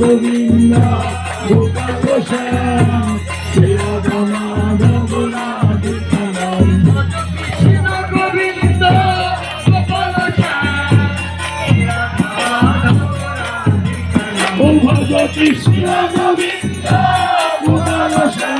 গোবিন্দ গোপাল শ্যাম শ্রী মাধব রাধে কৃষ্ণ গোবিন্দ গোপাল কৃষ্ণ গোবিন্দ গোপাল শ্যাম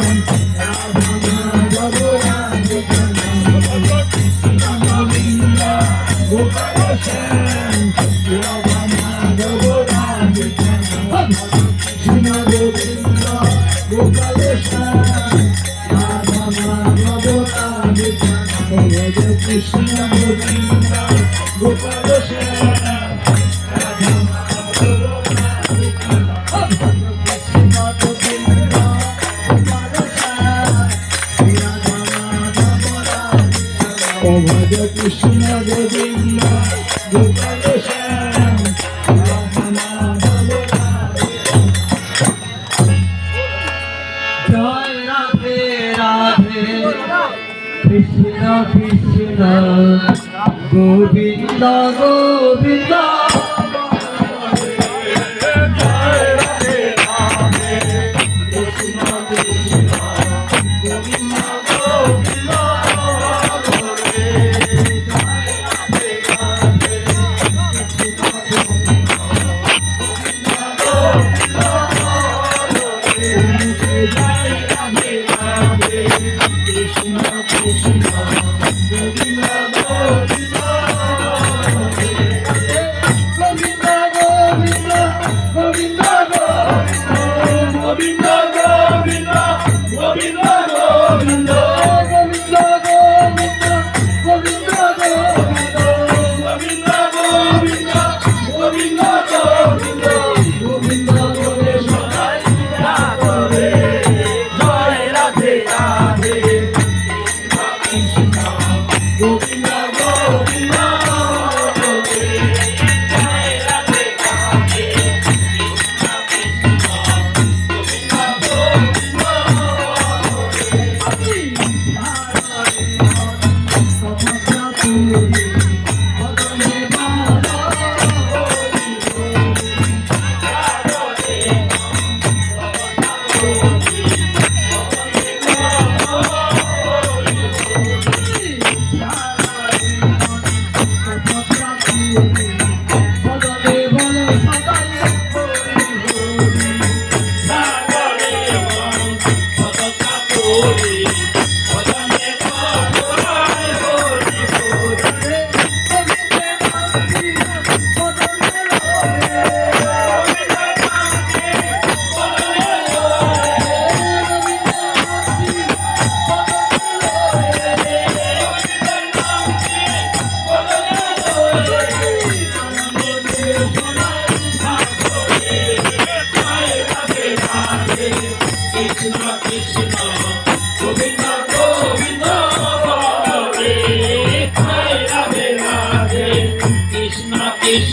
Yeah. Krishna Krishna Govinda Govinda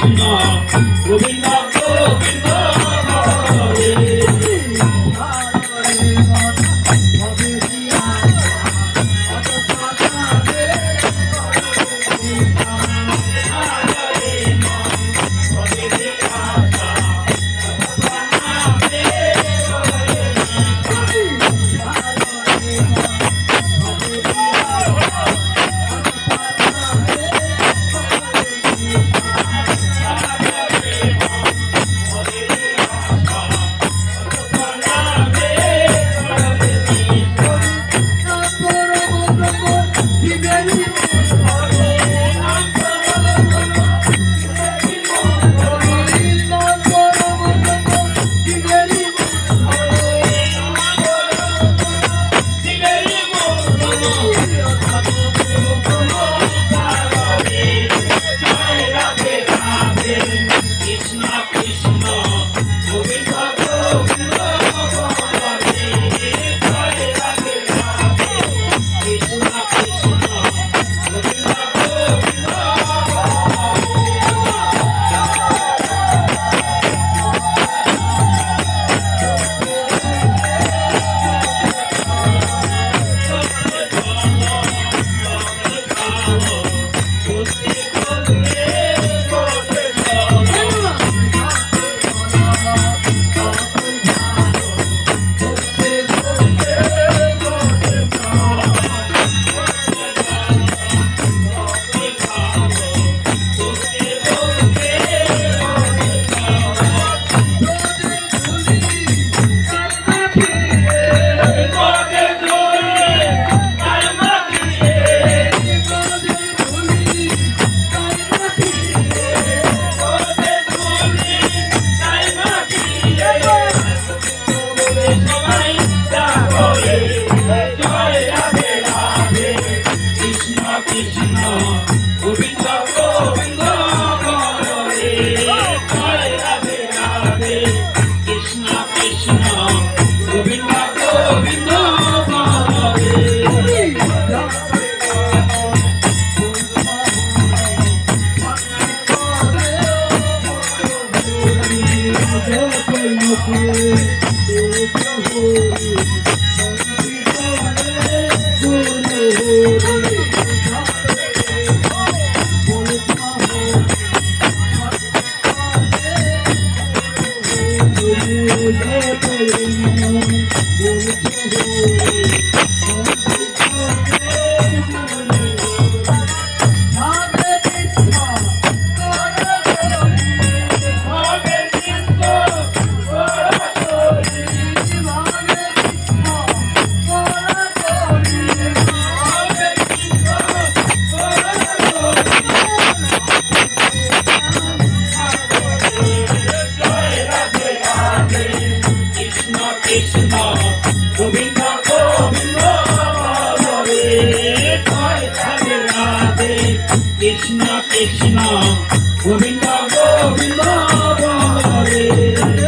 Oh. Krishna Krishna Govinda Govinda বলে গোবিন্দ